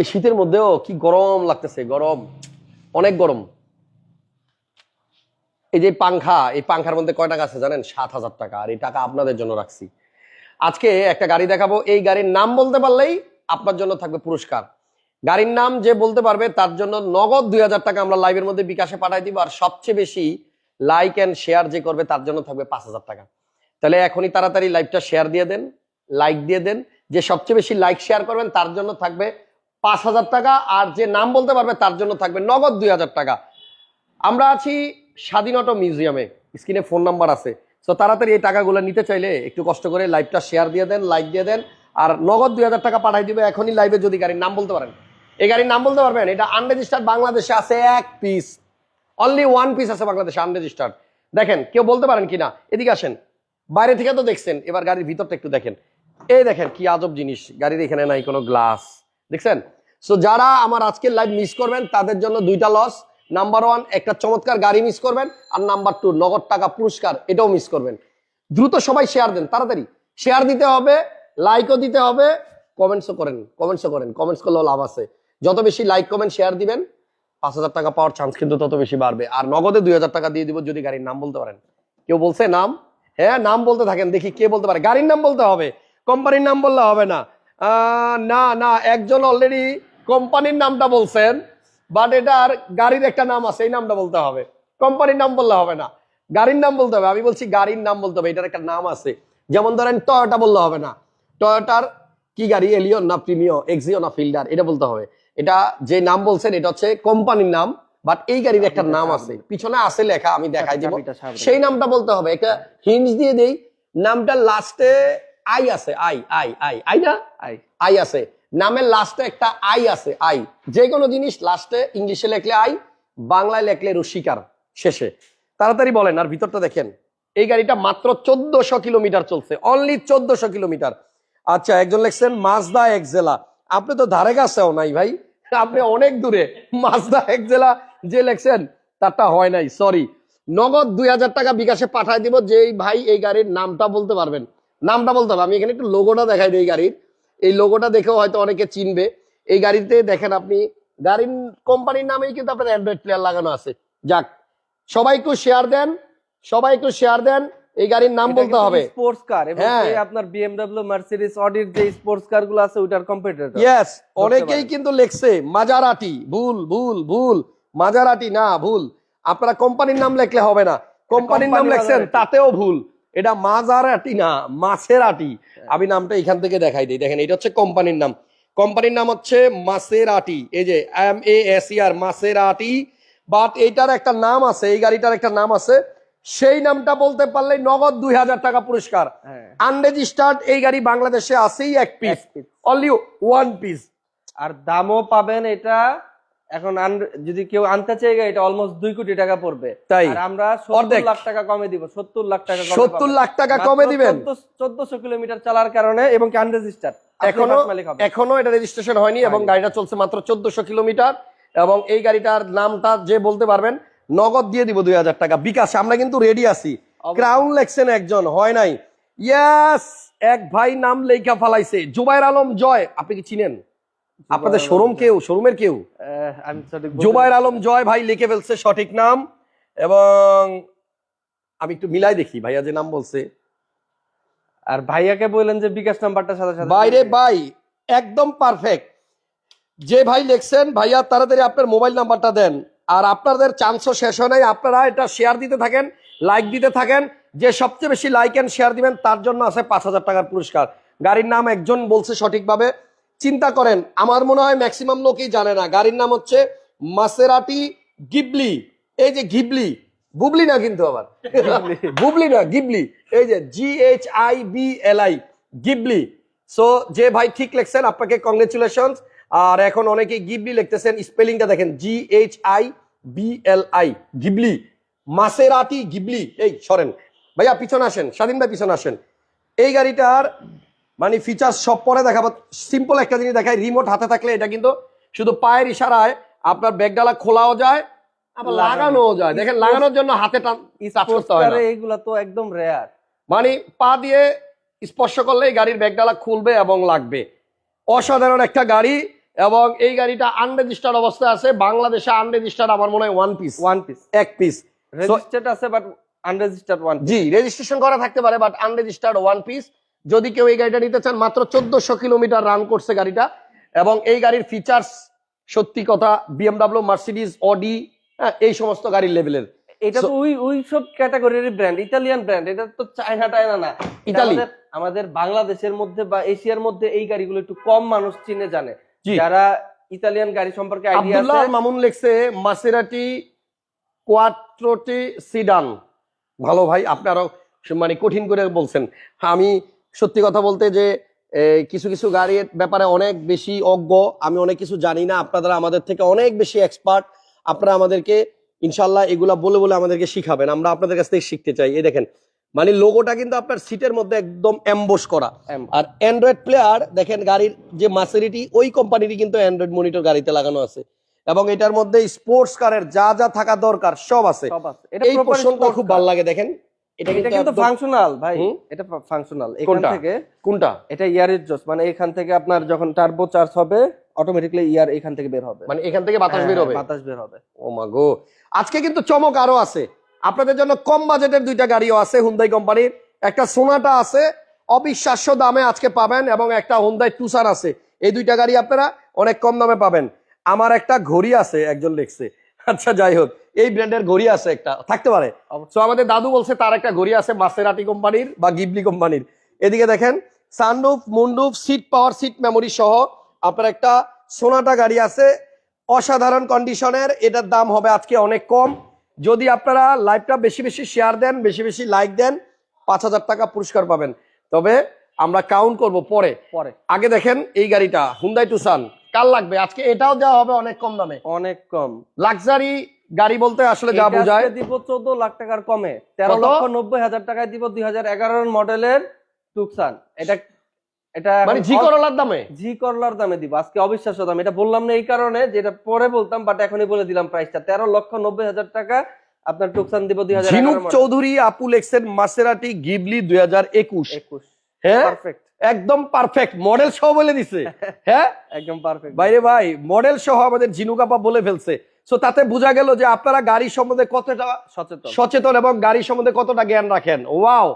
এই শীতের মধ্যেও কি গরম লাগতেছে? গরম, অনেক গরম। এই যে পাংখা, এই পাংখার মধ্যে কয় টাকা আছে জানেন? সাত হাজার টাকা, আর এই টাকা আপনাদের জন্য রাখছি। আজকে একটা গাড়ি দেখাবো। এই গাড়ির নাম বলতে পারলেই আপনার জন্য থাকবে পুরস্কার। গাড়ির নাম যে বলতে পারবে, তার জন্য নগদ দুই হাজার টাকা আমরা লাইভের মধ্যে বিকাশে পাঠাই দিব, আর সবচেয়ে বেশি লাইক অ্যান্ড শেয়ার যে করবে, তার জন্য থাকবে পাঁচ হাজার টাকা। তাহলে এখনই তাড়াতাড়ি লাইভটা শেয়ার দিয়ে দেন লাইক দিয়ে দেন। যে সবচেয়ে বেশি লাইক শেয়ার করবেন, তার জন্য থাকবে পাঁচ হাজার টাকা আর যে নাম বলতে পারবে তার জন্য থাকবে নগদ দুই হাজার টাকা। আমরা আছি স্বাধীন অটো মিউজিয়ামে, স্ক্রিনে ফোন নাম্বার আছে। তো তাড়াতাড়ি এই টাকাগুলো নিতে চাইলে একটু কষ্ট করে লাইভটা শেয়ার দিয়ে দেন লাইক দিয়ে দেন, আর নগদ দুই হাজার টাকা পাঠাই দিবে এখনই লাইভে যদি গাড়ির নাম বলতে পারেন। এই গাড়ির নাম বলতে পারবেন? এটা আনরেজিস্টার্ড বাংলাদেশে আছে এক পিস অনলি ওয়ান পিস আছে বাংলাদেশে আনরেজিস্টার্ড দেখেন, কেউ বলতে পারেন কিনা? এদিকে আসেন। বাইরে থেকে তো দেখছেন, এবার গাড়ির ভিতরটা একটু দেখেন। এই দেখেন কি আজব জিনিস, গাড়ির এখানে নাই কোনো গ্লাস দেখছেন? সো যারা আমার আজকের লাইভ মিস করবেন, তাদের জন্য দুইটা লস নাম্বার ওয়ান একটা চমৎকার গাড়ি মিস করবেন, আর নাম্বার টু নগদ টাকা পুরস্কার, এটাও মিস করবেন। দ্রুত সবাই শেয়ার দেন, তাড়াতাড়ি। শেয়ার দিতে হবে লাইকও দিতে হবে কমেন্টসও করেন কমেন্টসও করেন কমেন্টস করলেও লাভ আছে। যত বেশি লাইক কমেন্ট শেয়ার দিবেন, পাঁচ হাজার টাকা পাওয়ার চান্স কিন্তু তত বেশি বাড়বে। আর নগদে দুই হাজার টাকা দিয়ে দিব যদি গাড়ির নাম বলতে পারেন। কেউ বলছে নাম? হ্যাঁ নাম বলতে থাকেন, দেখি কে বলতে পারে। গাড়ির নাম বলতে হবে কোম্পানির নাম বললে হবে না। না না একজন অলরেডি কোম্পানির নামটা বলছেন বাট এটার গাড়ির একটা নাম আছে এই নামটা বলতে হবে। কোম্পানির নাম বললে হবে না। গাড়ির নাম বলতে হবে। আমি বলছি গাড়ির নাম বলতে হবে এটার একটা নাম আছে। যেমন ধরেন টয়োটা বললে হবে না। টয়োটার কি গাড়ি? এলিয়ন না প্রিমিও এক্সিও না ফিল্ডার এটা বলতে হবে। এটা যে নাম বলছেন এটা হচ্ছে কোম্পানির নাম বাট এই গাড়ির একটা নাম আছে। পিছনে আছে লেখা আমি দেখাই দিব। সেই নামটা বলতে হবে। একটা হিন্টস দিয়ে দেই। নামটা লাস্টে আই আছে আই আই আই। আই না? আই। আই আছে। নামের লাস্টে একটা আই আছে আই। যে কোনো জিনিস লাস্টে ইংলিশে লেখলে আই বাংলায় লেখলে রসিকার শেষে। তাড়াতাড়ি বলেন আর ভিতরটা দেখেন। এই গাড়িটা মাত্র চোদ্দশো কিলোমিটার চলছে অনলি চোদ্দশো কিলোমিটার। আচ্ছা একজন লেখছেন মাজদা এক্সেলা আপনি তো ধারে কাছেও নাই ভাই। আপনি অনেক দূরে। মাজদা এক্সেলা যে লেখছেন তারটা হয় নাই সরি নগদ দুই হাজার টাকা বিকাশে পাঠায় দিব যেই ভাই এই গাড়ির নামটা বলতে পারবেন। নামটা বলতে হবে। আমি এখানে একটু লোগোটা দেখাই দিই এই গাড়ির। এই লোগোটা দেখেও হয়তো অনেকে চিনবে। এই গাড়িতে দেখেন আপনি গাড়ির কোম্পানির নামেই কিন্তু আপনার অ্যান্ড্রয়েড প্লেয়ার লাগানো আছে। যাক সবাই একটু শেয়ার দেন সবাই একটু শেয়ার দেন এই গাড়ির নাম বলতে হবে। স্পোর্টস কার এবং হ্যাঁ। আপনার বিএমডব্লিউ মার্সিডিজ অডির যে স্পোর্টস কারগুলো আছে ওইটার কম্পিটিটর ইয়েস অনেকেই। কিন্তু লেখছে মাজারাটি ভুল ভুল ভুল মাজারাটি না ভুল। আপনারা কোম্পানির নাম লেখলে হবে না। কোম্পানির নাম লেখছেন তাতেও ভুল। এটা মাজারাটি না মাছের মাসেরাটি আমি নামটা এখান থেকে দেখাই দিই। দেখেন এটা হচ্ছে কোম্পানির নাম। কোম্পানির নাম হচ্ছে মাসের আটি এই যে M A S R Maserati. But এইটার একটা নাম আছে এই গাড়িটার একটা নাম আছে। সেই নামটা বলতে পারলে নগদ দুই হাজার টাকা পুরস্কার। হ্যাঁ। আনরেজিস্টার্ড এই গাড়ি বাংলাদেশে আছেই এক পিস। অনলি ওয়ান পিস আর দামও পাবেন এটা এখন যদি কেউ আনতে চাই এটা অলমোস্ট দুই কোটি টাকা পড়বে। তাই? আমরা সত্তর লাখ টাকা কমে দিব সত্তর লাখ টাকা সত্তর লাখ টাকা কমে দিবেন। 14 1400 কিলোমিটার চালার কারণে এবং আনরেজিস্টার এখনও এখনও এটা রেজিস্ট্রেশন হয়নি এবং গাড়িটা চলছে মাত্র চোদ্দশো কিলোমিটার এবং এই গাড়িটার নামটা যে বলতে পারবেন নগদ দিয়ে দিব দুই হাজার টাকা। বিকাশ আমরা কিন্তু রেডি আছি। ক্রাউন লেখছেন একজন হয় নাই? ইয়াস এক ভাই নাম লেখা ফালাইছে। জুবাইর আলম জয় আপনি কি চিনেন? আপনাদের শোরুম কেউ? শোরুমের কেউ? জুবাইর আলম জয় ভাই লিখে ফেলছে সঠিক নাম। এবং আমি একটু মিলাই দেখি ভাইয়া যে নাম বলছে। আর ভাইয়াকে বললেন যে বিকাশ নাম্বারটা সাথে সাথে বাইরে ভাই একদম পারফেক্ট যে ভাই লিখছেন ভাইয়া তাড়াতাড়ি আপনার মোবাইল নাম্বারটা দেন। আর আপনাদের চান্সও শেষ হয় নাই। আপনারা এটা শেয়ার দিতে থাকেন লাইক দিতে থাকেন। যে সবচেয়ে বেশি লাইক এন্ড শেয়ার দিবেন তার জন্য আছে পাঁচ হাজার টাকার পুরস্কার। গাড়ির নাম একজন বলছে সঠিকভাবে। চিন্তা করেন আমার মনে হয় ম্যাক্সিমাম লোকই জানে না। গাড়ির নাম হচ্ছে মাসেরাটি গিবলি এই যে গিবলি বুবলি না কিন্তু আবার? বুবলি। না গিবলি এই যে G H I B L I Ghibli so যে ভাই ঠিক লিখছেন আপনাকে কংগ্রেচুলেশন আর এখন অনেকে গিবলি লিখতেছেন স্পেলিংটা দেখেন G H I B L I Ghibli Maserati Ghibli এই সরেন। ভাইয়া পিছনে আসেন স্বাধীন ভাই পিছনে আসেন। এই গাড়িটার মানে ফিচার্স সব পরে দেখাবো। সিম্পল একটা জিনিস দেখায় রিমোট হাতে থাকলে এটা কিন্তু শুধু পায়ের ইশারায় আপনার ব্যাগডালা খোলাও যায় আবার লাগানো। যায়। দেখেন লাগানোর জন্য হাতে টাচ করতে হয় না। এইগুলা তো একদম রেয়ার মানে পা দিয়ে স্পর্শ করলেই গাড়ির ব্যাগডালা খুলবে এবং লাগবে। অসাধারণ একটা গাড়ি এবং এই গাড়িটা আনরেজিস্টার্ড অবস্থায় আছে। বাংলাদেশে আনরেজিস্টার্ড আমার মনে হয় ওয়ান পিস ওয়ান পিস এক পিস রেজিস্টার্ড আছে বাট আনরেজিস্টার্ড ওয়ান জি রেজিস্ট্রেশন করা থাকতে পারে বাট আনরেজিস্টার্ড ওয়ান পিস যদি কেউ এই গাড়িটা নিতে চান মাত্র চোদ্দশো কিলোমিটার রান করছে গাড়িটা। এবং এই গাড়ির ফিচার্স সত্যি কথা বিএমডাব্লিউ মার্সিডিজ অডি এই সমস্ত গাড়ির লেভেলের এটা তো ওই ওই সব ক্যাটাগরির ব্র্যান্ড ইতালিয়ান ব্র্যান্ড এটা তো চায়না টায়না না। ইতালি। আমাদের- আমাদের বাংলাদেশের মধ্যে বা এশিয়ার মধ্যে এই গাড়িগুলো একটু কম মানুষ চিনে জানে। যারা ইতালিয়ান গাড়ি সম্পর্কে আইডিয়া আছে মামুন লেখছে মাসেরাটি কোয়াট্রোটি সিডান ভালো ভাই আপনারা মানে কঠিন করে বলছেন। আমি সত্যি কথা বলতে যে কিছু কিছু গাড়ির ব্যাপারে অনেক বেশি অজ্ঞ। আমি অনেক কিছু জানি না। আপনারা আমাদের থেকে অনেক বেশি এক্সপার্ট আপনারা আমাদেরকে ইনশাল্লাহ এগুলা বলে বলে আমাদেরকে শিখাবেন। আমরা আপনাদের কাছ থেকে শিখতে চাই। এই দেখেন মানে লোগোটা কিন্তু আপনার সিটের মধ্যে একদম অ্যাম্বোস করা। আর অ্যান্ড্রয়েড প্লেয়ার দেখেন গাড়ির যে মাসেরিটি ওই কোম্পানিরই কিন্তু অ্যান্ড্রয়েড মনিটর গাড়িতে লাগানো আছে। এবং এটার মধ্যে স্পোর্টস কারের যা যা থাকা দরকার সব আছে। এই পোর্শনটা খুব ভালো লাগে দেখেন। এটা এটা কিন্তু কিন্তু ফাংশনাল ভাই। এটা ফাংশনাল এখান থেকে কোনটা? এটা ইয়ারের জোস মানে এখান থেকে আপনার যখন টার্বো চার্জ হবে অটোমেটিকলি ইয়ার এখান থেকে বের হবে। এখান থেকে বাতাস বের হবে? বাতাস বের হবে। ও মা গো। আজকে কিন্তু চমক আরও আছে। আপনাদের জন্য কম বাজেটের দুইটা গাড়িও আছে হুন্দাই কোম্পানির। একটা সোনাটা আছে অবিশ্বাস্য দামে আজকে পাবেন এবং একটা হুন্দাই টুসার আছে। এই দুইটা গাড়ি আপনারা অনেক কম দামে পাবেন। আমার একটা ঘড়ি আছে একজন লিখছে। আচ্ছা যাই হোক। এই ব্র্যান্ডের ঘড়ি আছে একটা থাকতে পারে। তো আমাদের দাদু বলছে তার একটা ঘড়ি আছে মাসেরাটি কোম্পানির বা গিবলি কোম্পানির। এদিকে দেখেন sunroof moonroof seat power seat memory সহ আপনার একটা সোনাটা গাড়ি আছে। অসাধারণ কন্ডিশনের এটার দাম হবে আজকে অনেক কম। যদি আপনারা লাইভটা বেশি বেশি শেয়ার দেন বেশি বেশি লাইক দেন পাঁচ হাজার টাকা পুরস্কার পাবেন। তবে আমরা কাউন্ট করব পরে। পরে। আগে দেখেন এই গাড়িটা হুন্দাই টুসান কার লাগবে? আজকে এটাও দেওয়া হবে অনেক কম দামে। অনেক কম। লাক্সারি গাড়ি বলতে আসলে যা বোঝায়। দিব চোদ্দ লাখ টাকার কমে। তেরো লক্ষ নব্বই হাজার টাকায় দিব দুই হাজার এগারোর মডেলের টুকসান। এটা এটা মানে জি করলার দামে? জি করলার দামে দিব। আজকে অবিশ্বাস্য দাম। এটা বললাম না এই কারণে যেটা পরে বলতাম বাট এখনই বলে দিলাম প্রাইসটা তেরো লক্ষ নব্বই হাজার টাকা আপনার টুকসান দিব দুই হাজার ঝিনুক চৌধুরী আপু লেখছেন মাসেরাটি গিবলি দুই হাজার একুশ। একুশ। হ্যাঁ? পারফেক্ট একদম পারফেক্ট মডেল সহ বলে দিছে। হ্যাঁ? একদম পারফেক্ট বাইরে ভাই মডেল সহ আমাদের ঝিনুক আপা বলে ফেলছে। সো তাতে বোঝা গেল যে আপনারা গাড়ি সম্বন্ধে কতটা সচেতন। সচেতন এবং গাড়ি সম্বন্ধে কতটা জ্ঞান রাখেন। ওয়াও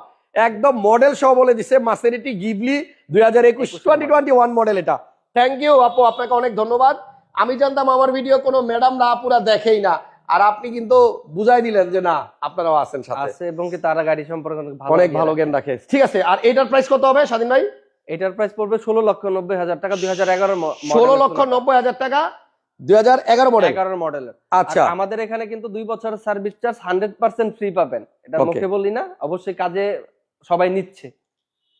একদম মডেল সহ বলে দিছে মাসেরিটি গিবলি দুই হাজার একুশ টোয়েন্টি টোয়েন্টি ওয়ান মডেল এটা। থ্যাংক ইউ আপু আপনাকে অনেক ধন্যবাদ। আমি জানতাম আমার ভিডিও কোনো ম্যাডাম না আপুরা দেখেই না। আর আপনি কিন্তু বুঝাই দিলেন যে না আপনারাও আছেন সাথে। আছে এবং কি তারা গাড়ি সম্পর্কে অনেক ভালো ভালো জ্ঞান রাখে। ঠিক আছে আর এটার প্রাইস কত হবে স্বাধীন ভাই? এটার প্রাইস পড়বে ষোলো লক্ষ নব্বই হাজার টাকা দুই হাজার এগারো ষোলো লক্ষ নব্বই হাজার টাকা। দুই হাজার এগারো মডেল এগারোর মডেলের আচ্ছা। আমাদের এখানে কিন্তু দুই বছরের service charge hundred percent free পাবেন। এটা মুখে বলি না অবশ্যই কাজে সবাই নিচ্ছে।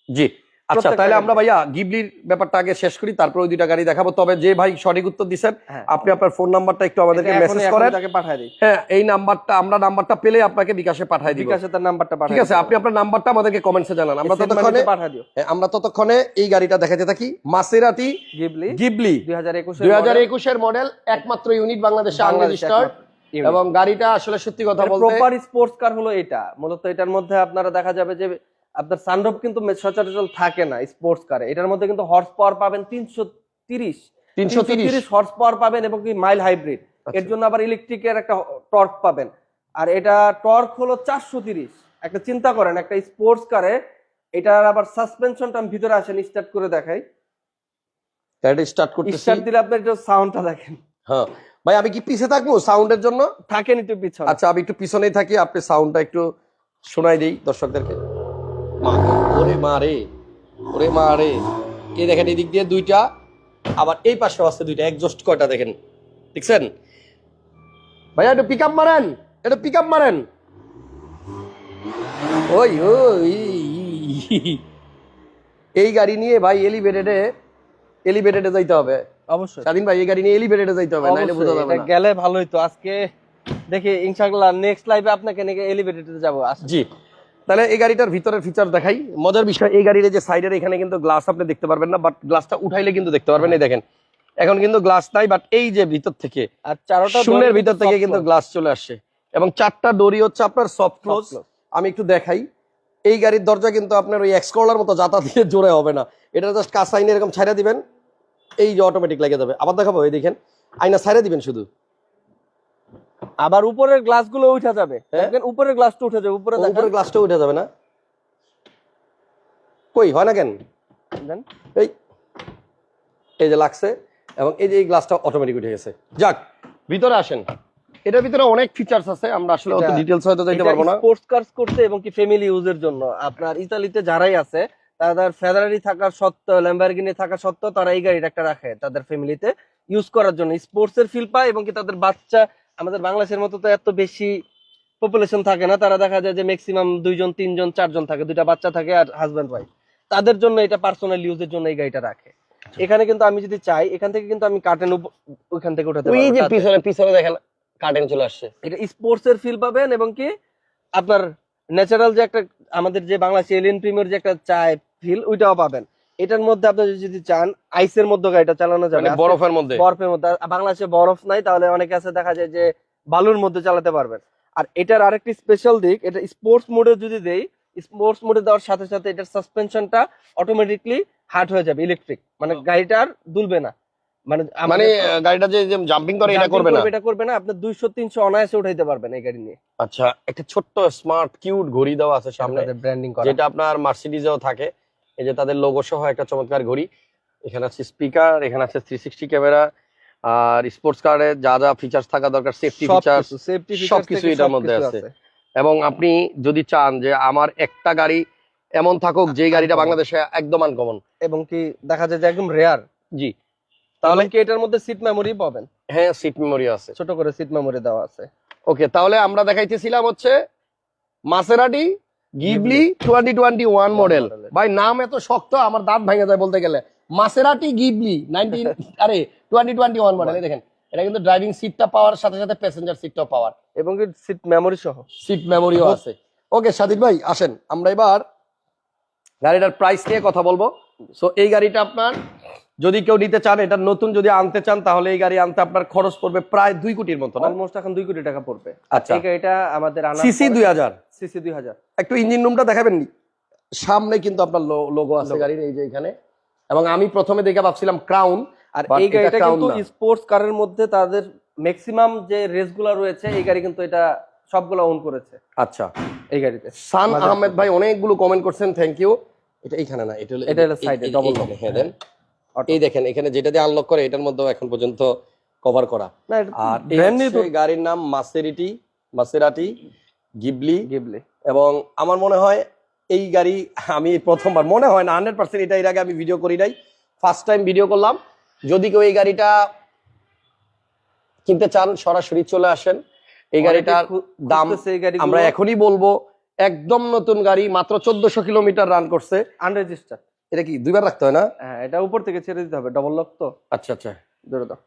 জি। আচ্ছা তাহলে আমরা ভাইয়া গিবলির ব্যাপারটা আগে শেষ করি তারপর ওই দুইটা গাড়ি দেখাবো। তবে যে ভাই সঠিক উত্তর দিচ্ছেন হ্যাঁ। আপনি আপনার ফোন নাম্বারটা একটু আমাদেরকে মেসেজ করেন। দিই। হ্যাঁ এই নাম্বারটা আমরা নাম্বারটা পেলে আপনাকে বিকাশে পাঠাই দিব। বিকাশে তার নাম্বারটা পাঠায় ঠিক আছে আপনি আপনার নাম্বারটা আমাদেরকে কমেন্টসে জানান। আমরা ততক্ষণে পাঠায় দিও। হ্যাঁ, আমরা ততক্ষণে এই গাড়িটা দেখাতে থাকি। Maserati Ghibli. গিবলি। দুই হাজার একুশে দুই হাজার একুশের মডেল একমাত্র ইউনিট বাংলাদেশে আনরেজিস্টার্ড এবং গাড়িটা আসলে সত্যি কথা বলতে প্রপার স্পোর্টস কার হলো এটা। মূলত এটার মধ্যে আপনারা দেখা যাবে যে আপনার সানরুফ কিন্তু সচরাচর থাকে না স্পোর্টস কারে এটার মধ্যে কিন্তু হর্স পাওয়ার পাবেন তিনশো তিরিশ। তিনশো তিরিশ। হর্স পাওয়ার পাবেন এবং কি মাইল হাইব্রিড আচ্ছা। এর জন্য আবার ইলেকট্রিকের একটা টর্ক পাবেন। আর এটা টর্ক হলো চারশো তিরিশ। একটা চিন্তা করেন একটা স্পোর্টস কারে এটার আবার সাসপেনশনটা আমি ভিতরে আসেন স্টার্ট করে দেখাই। গাড়িটা স্টার্ট করতেছি। স্টার্ট দিলে আপনার একটু সাউন্ডটা দেখেন। হ্যাঁ। ভাই আমি কি পিছে থাকব সাউন্ডের জন্য? থাকেন একটু পিছনে। আচ্ছা আমি একটু পিছনেই থাকি আপনি সাউন্ডটা একটু শোনাই দিই দর্শকদেরকে। মা ওরে মা রে ওরে মা রে। এই দেখেন এদিক দিয়ে দুইটা আবার এই পাশেও আছে দুইটা একজস্ট কয়টা দেখেন? দেখছেন? ভাইয়া একটু পিক আপ মারেন একটু পিক আপ মারেন। ওই ওই এই গাড়ি নিয়ে ভাই এলিভেটেডে এলিভেটেডে যাইতে হবে। অবশ্যই। স্বাধীন ভাই এই গাড়ি নিয়ে এলিভেটেডে যাইতে হবে নাইলে বোঝা যাবে না। গেলে ভালোই তো। আজকে দেখি ইনশাআল্লাহ নেক্সট লাইভে আপনাকে নিয়ে এলিভেটেডে যাব। জি। তাহলে এই গাড়িটার ভিতরের ফিচার দেখাই। মজার বিষয় এই গাড়ির যে সাইডের এখানে কিন্তু গ্লাস আপনি দেখতে পারবেন না বাট গ্লাসটা উঠাইলে কিন্তু দেখতে পারবেন এই দেখেন। এখন কিন্তু গ্লাস নাই বাট এই যে ভিতর থেকে আর চারোটা শূন্যের ভিতর থেকে কিন্তু গ্লাস চলে আসছে। এবং চারটা ডোরি হচ্ছে আপনার সফট ক্লোজ আমি একটু দেখাই এই গাড়ির দরজা কিন্তু আপনার ওই এক্সকলার মতো জাতা দিয়ে জোরে হবে না। এটা জাস্ট কাঁচাইনে এরকম ছাইড়া দিবেন এই যে অটোমেটিক লেগে যাবে। আবার দেখাবো এই দেখেন আয়না ছাইড়ে দিবেন শুধু। আবার উপরের গ্লাসগুলো উঠে যাবে। হ্যাঁ? দেখবেন উপরের গ্লাসটা উঠে যাবে উপরে উপরে গ্লাসটা উঠে যাবে না। কই হয় না কেন? এই এই যে লাগছে এবং এই যে এই গ্লাসটা অটোমেটিক উঠে গেছে। যাক ভিতরে আসেন। এটার ভিতরে অনেক ফিচার্স আছে আমরা আসলে অত ডিটেলস হয়তো যাইতে পারব না। স্পোর্টস কার্স করতে এবং কি ফ্যামিলি ইউজের জন্য। আপনার ইতালিতে যারাই আছে তাদের ফেরারি থাকার সত্ত্বেও ল্যাম্বরগিনি থাকা সত্ত্বেও তারা এই গাড়িটা একটা রাখে তাদের ফ্যামিলিতে ইউজ করার জন্য স্পোর্টস এর ফিল পায় এবং কি তাদের বাচ্চা আমাদের বাংলাদেশের মতো তো এত বেশি পপুলেশন থাকে না তারা দেখা যায় যে ম্যাক্সিমাম দুইজন তিনজন চারজন থাকে দুইটা বাচ্চা থাকে আর হাজব্যান্ড ওয়াইফ তাদের জন্য এটা পার্সোনাল ইউজের জন্য এই গাড়িটা রাখে। এখানে কিন্তু আমি যদি চাই এখান থেকে কিন্তু আমি কার্টেন ওইখান থেকে উঠাতে ওই যে পিছনে পিছনে দেখেন কার্টেন চলে আসছে। এটা স্পোর্টস এর ফিল পাবেন এবং কি আপনার ন্যাচারাল যে একটা আমাদের যে বাংলাদেশ এলিয়েন প্রিমিয়ার যে একটা চায় ফিল ওইটাও পাবেন। এটার মধ্যে আপনি যদি চান আইসের মধ্যে গাড়িটা চালানো যাবে মানে বরফের মধ্যে। বরফের মধ্যে। বাংলাদেশে বরফ নাই তাহলে অনেকে আছে দেখা যায় যে বালুর মধ্যে চালাতে পারবেন। আর এটার আরেকটি স্পেশাল দিক এটা স্পোর্টস মোডে যদি দেই স্পোর্টস মোডে দেওয়ার সাথে সাথে এটার সাসপেনশনটা অটোমেটিকলি হার্ড হয়ে যাবে ইলেকট্রিক মানে গাড়িটা আর দুলবে না। মানে মানে গাড়িটা যে জাম্পিং করে এটা করবে না? এটা করবে না। আপনি দুইশো তিনশো অনায়াসে উঠাইতে পারবেন এই গাড়ি নিয়ে। আচ্ছা একটা ছোট্ট স্মার্ট কিউট ঘড়ি দেওয়া আছে সামনে ব্র্যান্ডিং করা। যেটা আপনার মার্সিডিজেও থাকে। এই যে তাদের লোগো সহ একটা চমৎকার ঘড়ি। এখানে আছে স্পিকার এখানে আছে থ্রি সিক্সটি ক্যামেরা আর স্পোর্টস কার্ডে যা যা ফিচার্স থাকা দরকার সেফটি ফিচার্স সেফটি সবকিছু এটার মধ্যে আছে। এবং আপনি যদি চান যে আমার একটা গাড়ি এমন থাকুক যে গাড়িটা বাংলাদেশে একদম আনকমন এবং কি দেখা যায় যে একদম রেয়ার জি। তাহলে কি এটার মধ্যে সিট মেমোরি পাবেন? হ্যাঁ সিট মেমোরি আছে। ছোট করে সিট মেমোরি দেওয়া আছে। ওকে তাহলে আমরা দেখাইতেছিলাম হচ্ছে Maserati Ghibli twenty twenty one model ভাই নাম এত শক্ত আমার দাঁত ভেঙে যায় বলতে গেলে। মাসেরাটি গিবলি নাইনটিন আরে টোয়েন্টি টোয়েন্টি ওয়ান মডেল দেখেন। এটা কিন্তু ড্রাইভিং সিটটা পাওয়ার সাথে সাথে প্যাসেঞ্জার সিটটাও পাওয়ার। এবং সিট মেমোরি সহ? সিট মেমোরিও আছে। ওকে সাদিক ভাই আসেন। আমরা এবার গাড়িটার প্রাইস নিয়ে কথা বলব। সো এই গাড়িটা আপনার যদি কেউ নিতে চান এটা নতুন যদি আনতে চান তাহলে এই গাড়ি আনতে আপনার খরচ পড়বে প্রায় দুই কোটির মতো অলমোস্ট এখন দুই কোটি টাকা পড়বে। আচ্ছা। এই গাড়িটা আমাদের আনা সিসি দুই হাজার। সিসি দুই হাজার। একটু ইঞ্জিন রুমটা দেখাবেন নি? সামনে কিন্তু আপনার লোগো আছে গাড়ির এই যে এখানে। এবং আমি প্রথমে দেখে ভাবছিলাম ক্রাউন আর এই গাড়িটা কিন্তু। স্পোর্টস কারের মধ্যে তাদের ম্যাক্সিমাম যে রেসগুলো রয়েছে এই গাড়ি কিন্তু এটা সবগুলো অন করেছে। আচ্ছা। এই গাড়িতে। সান আহমেদ ভাই অনেকগুলো কমেন্ট করছেন থ্যাংক ইউ এটা এইখানে না এটা এটা এইখানে, lock। হ্যাঁ দেন। এই দেখেন এখানে যেটা দিয়ে আনলক করে এটার মধ্যেও এখন পর্যন্ত কভার করা। আর গাড়ির নাম মাসেরিটি মাসেরাটি গিবলি গিবলি এবং আমার মনে হয় এই গাড়ি আমি প্রথমবার মনে হয় না হান্ড্রেড পার্সেন্ট এটা এর আগে আমি ভিডিও করি নাই। ফার্স্ট টাইম ভিডিও করলাম। যদি কেউ এই গাড়িটা কিনতে চান সরাসরি চলে আসেন। এই গাড়িটার দাম আমরা এখনই বলব একদম নতুন গাড়ি মাত্র চোদ্দশো কিলোমিটার রান করছে। আনরেজিস্টার এটা কি দুইবার রাখতে হয় না? হ্যাঁ এটা উপর থেকে ছেড়ে দিতে হবে ডবল লক তো। আচ্ছা আচ্ছা ধরে দাও।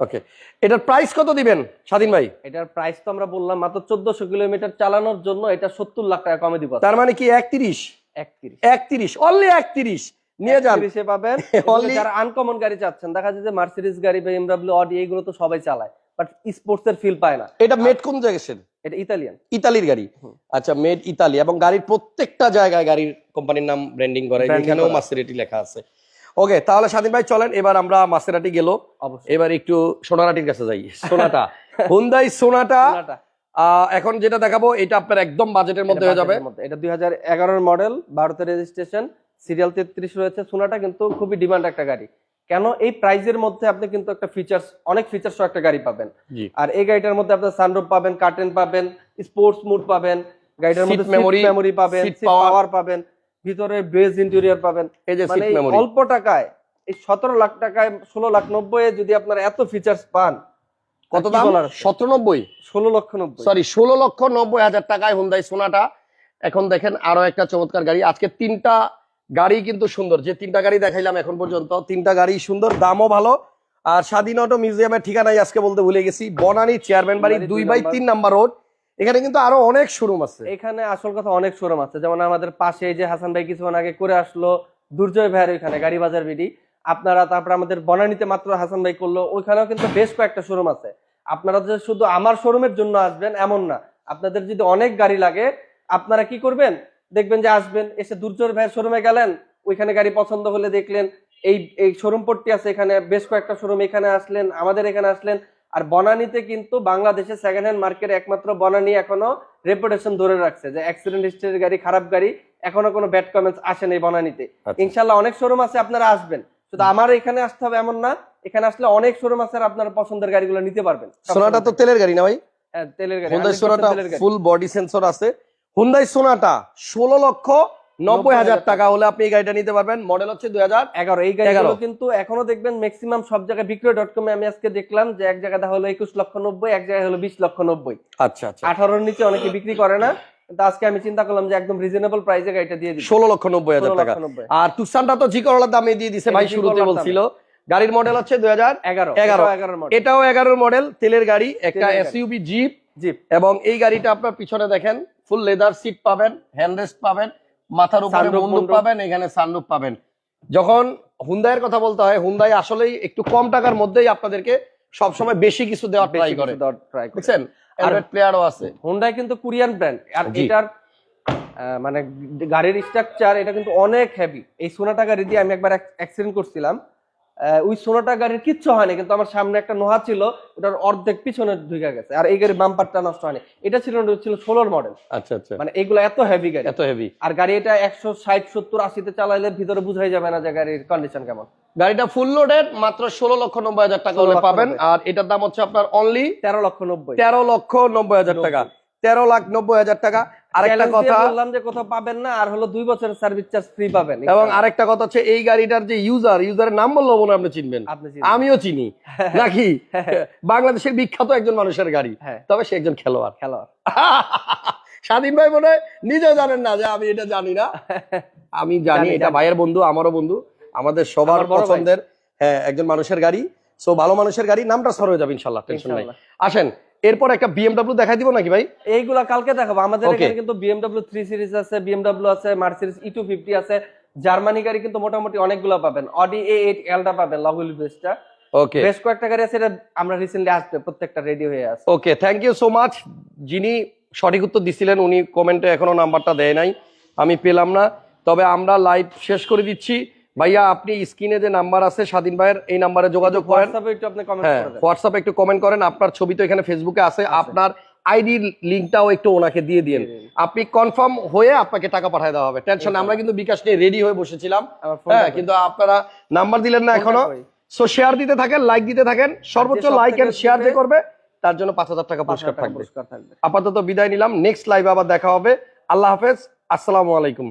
ওকে এটার প্রাইস কত দিবেন স্বাধীন ভাই? এটার প্রাইস তো আমরা বললাম মাত্র চোদ্দশো কিলোমিটার চালানোর জন্য এটা সত্তর লাখ টাকা কমে দিব তার মানে কি একত্রিশ? একত্রিশ। একত্রিশ অনলি একত্রিশ। নিয়ে যান। পাবেন। যারা আনকমন গাড়ি চাচ্ছেন দেখা যায় যে মার্সিডিজ গাড়ি বা এমডাব্লিউ অডি এইগুলো তো সবাই চালায়। বাট স্পোর্টস এর ফিল পায় না। এটা মেড কোন জায়গায় এটা ইতালিয়ান। ইতালির গাড়ি। আচ্ছা মেড ইতালি এবং গাড়ির প্রত্যেকটা জায়গায় গাড়ির কোম্পানির নাম ব্র্যান্ডিং করে এখানেও মাসেরাটি লেখা আছে। ওকে তাহলে স্বাধীন ভাই চলেন এবার আমরা মাসেরাটি গেল। এবার একটু সোনারাটির কাছে যাই। সোনাটা। হুন্দাই সোনাটা। এখন যেটা দেখাবো এটা আপনার একদম বাজেটের মধ্যে হয়ে যাবে। এটা দুই হাজার মডেল ভারতের রেজিস্ট্রেশন সিরিয়াল তেত্রিশ রয়েছে। সোনাটা কিন্তু খুবই ডিমান্ড একটা গাড়ি। কেন এই প্রাইজের মধ্যে আপনি কিন্তু একটা ফিচার্স অনেক ফিচার্স একটা গাড়ি পাবেন। আর এই গাড়িটার মধ্যে আপনার সানরুফ পাবেন কার্টেন পাবেন স্পোর্টস মুড পাবেন গাড়িটার মধ্যে মেমোরি মেমোরি পাবেন। পাওয়ার পাবেন ভিতরে বেজ ইন্টেরিয়র পাবেন। এই যে মানে অল্প টাকায় এই সতেরো লাখ টাকায় ষোলো লাখ নব্বই যদি আপনার এত ফিচার্স পান কত দাম? সতেরো নব্বই? ষোলো লক্ষ নব্বই। সরি ষোলো লক্ষ নব্বই হাজার টাকায় হুন্দাই সোনাটা এখন দেখেন আরও একটা চমৎকার গাড়ি। আজকে তিনটা গাড়ি কিন্তু সুন্দর। যে তিনটা গাড়ি দেখাইলাম এখন পর্যন্ত তিনটা গাড়ি সুন্দর দামও ভালো। আর স্বাধীন অটো মিউজিয়ামের ঠিকানাই আজকে বলতে ভুলে গেছি। বনানী চেয়ারম্যান বাড়ি দুই বাই তিন নাম্বার রোড। এখানে কিন্তু আরও অনেক শোরুম আছে। এখানে আসল কথা অনেক শোরুম আছে। যেমন আমাদের পাশে যে হাসান ভাই কিছুক্ষণ আগে করে আসলো দুর্জয় ভাইয়ের ওইখানে গাড়ি বাজার বিডি। আপনারা তারপর আমাদের বনানীতে মাত্র হাসান ভাই করল। ওইখানেও কিন্তু বেশ কয়েকটা শোরুম আছে। আপনারা যে শুধু আমার শোরুমের জন্য আসবেন এমন না। আপনাদের যদি অনেক গাড়ি লাগে আপনারা কি করবেন? দেখবেন যে আসবেন এসে দুর্জয় ভাইয়ের শোরুমে গেলেন ওইখানে গাড়ি পছন্দ হলে দেখলেন এই এই শোরুম পট্টি আছে এখানে বেশ কয়েকটা শোরুম এখানে আসলেন আমাদের এখানে আসলেন। আর বনানীতে কিন্তু বাংলাদেশে সেকেন্ড হ্যান্ড মার্কেট একমাত্র বনানী এখনও রেপুটেশন ধরে রাখছে যে অ্যাক্সিডেন্ট হিস্ট্রির গাড়ি খারাপ গাড়ি এখনও কোনো ব্যাড কমেন্টস আসেন এই বনানীতে। আচ্ছা। ইনশাল্লাহ অনেক শোরুম আছে আপনারা আসবেন। শুধু আমার এখানে আসতে হবে এমন না এখানে আসলে অনেক শোরুম আছে আপনার পছন্দের গাড়িগুলো নিতে পারবেন। সোনাটা তো তেলের গাড়ি না ভাই? হ্যাঁ তেলের গাড়ি সোনাটা। ফুল বডি সেন্সর আছে। হুন্দাই সোনাটা ষোলো লক্ষ নব্বই হাজার টাকা হলে আপনি এই গাড়িটা নিতে পারবেন। মডেল হচ্ছে দুই হাজার এগারো এই গাড়িগুলো। কিন্তু এখনও দেখবেন ম্যাক্সিমাম সব জায়গায় বিক্রয় ডট কমে আমি আজকে দেখলাম যে এক জায়গায় হলো একুশ লক্ষ নব্বই এক জায়গায় হলো বিশ লক্ষ নব্বই। আচ্ছা আচ্ছা। আঠারোর নিচে অনেকে বিক্রি করে না। আজকে আমি চিন্তা করলাম যে একদম রিজনেবল প্রাইসে গাড়িটা দিয়ে দিই ষোলো লক্ষ নব্বই হাজার টাকা। আর তুসানটা তো জি করলার দামে দিয়ে দিছে ভাই শুরুতে বলছিল। গাড়ির মডেল হচ্ছে দুই হাজার এগারো। এগারো। এগারো এটাও এগারোর মডেল তেলের গাড়ি একটা। এসইউবি জিপ জিপ এবং এই গাড়িটা আপনার পিছনে দেখেন। ফুল লেদার সিট পাবেন হ্যান্ডরেস্ট পাবেন মাথার উপরে মুন্ডুপ। পাবেন এখানে সানরুফ পাবেন। যখন হুন্দাইয়ের কথা বলতে হয় হুন্দাই আসলেই একটু কম টাকার মধ্যেই আপনাদেরকে সবসময় বেশি কিছু দেওয়ার ট্রাই করে। বুঝছেন? অ্যান্ড্রয়েড প্লেয়ারও আছে। হুন্ডাই কিন্তু কোরিয়ান ব্র্যান্ড আর। এটার মানে গাড়ির স্ট্রাকচার এটা কিন্তু অনেক হেভি এই সোনাটা গাড়ি দিয়ে আমি একবার অ্যাক্সিডেন্ট করছিলাম। ওই সোনাটা গাড়ির কিচ্ছু হয়নি কিন্তু আমার সামনে একটা নোহা ছিল ওটার অর্ধেক পিছনে ঢুকে গেছে আর এই গাড়ির বাম্পারটা নষ্ট হয়নি। এটা ছিল ছিল ষোলোর মডেল আচ্ছা আচ্ছা। মানে এগুলো এত হেভি গাড়ি। এত হেভি আর গাড়ি এটা একশো ষাট সত্তর আশিতে চালাইলে ভিতরে বুঝাই যাবে না যে গাড়ির কন্ডিশন কেমন। গাড়িটা ফুল লোডেড মাত্র ষোলো লক্ষ নব্বই হাজার টাকা হলে পাবেন। আর এটার দাম হচ্ছে আপনার অনলি তেরো লক্ষ নব্বই। তেরো লক্ষ নব্বই হাজার টাকা। তেরো লাখ নব্বই হাজার টাকা। আরেকটা কথা বললাম যে কোথাও পাবেন না আর হলো দুই বছরের সার্ভিস চার্জ ফ্রি পাবেন। এবং আরেকটা কথা হচ্ছে এই গাড়িটার যে ইউজার ইউজারের নাম বলল মনে আপনি চিনবেন। আমিও চিনি। নাকি? বাংলাদেশের বিখ্যাত একজন মানুষের গাড়ি। হ্যাঁ। তবে সে একজন খেলোয়াড়। খেলোয়াড়। স্বাধীন ভাই মনে হয় নিজেও জানেন না যে আমি এটা জানি না। আমি জানি এটা ভাইয়ের বন্ধু আমারও বন্ধু। আমাদের সবার। পছন্দের হ্যাঁ একজন মানুষের গাড়ি। সো ভালো মানুষের গাড়ি নামটা সর হয়ে যাবে ইনশাল্লাহ টেনশন নাই। আসেন এরপর একটা বিএমডব্লিউ দেখাই দিব নাকি ভাই? এইগুলা কালকে দেখাবো। আমাদের এখানে কিন্তু বিএমডব্লিউ থ্রি সিরিজ আছে বিএমডব্লিউ আছে মার্সিডিজ ই টু ফিফটি আছে। জার্মানি গাড়ি কিন্তু মোটামুটি অনেকগুলো পাবেন। অডি এ এইট এলটা পাবেন লগুল বেসটা ওকে বেশ কয়েকটা গাড়ি আছে এটা আমরা রিসেন্টলি আসবে প্রত্যেকটা রেডি হয়ে আছে। Okay thank you so much যিনি সঠিক উত্তর দিছিলেন উনি কমেন্টে এখনও নাম্বারটা দেয় নাই। আমি পেলাম না। তবে আমরা লাইভ শেষ করে দিচ্ছি। ভাইয়া আপনি স্ক্রিনে যে নাম্বার আছে স্বাধীন ভাইয়ের এই নাম্বারে যোগাযোগ করেন। হোয়াটসঅ্যাপে একটু কমেন্ট হ্যাঁ কমেন্ট করেন। আপনার ছবি তো এখানে ফেসবুকে আছে। আপনার আইডির লিঙ্কটাও একটু ওনাকে দিয়ে দিন। আপনি কনফার্ম হয়ে আপনাকে টাকা পাঠিয়ে দেওয়া হবে। টেনশন আমরা কিন্তু বিকাশ নিয়ে রেডি হয়ে বসেছিলাম। হ্যাঁ কিন্তু আপনারা নাম্বার দিলেন না এখনও। সো শেয়ার দিতে থাকেন লাইক দিতে থাকেন। সর্বোচ্চ লাইক এন্ড শেয়ার যে করবে তার জন্য পাঁচ হাজার টাকা পুরস্কার থাকবে। আপাতত বিদায় নিলাম। নেক্সট লাইভে আবার দেখা হবে। আল্লাহ হাফেজ। আসসালামু আলাইকুম।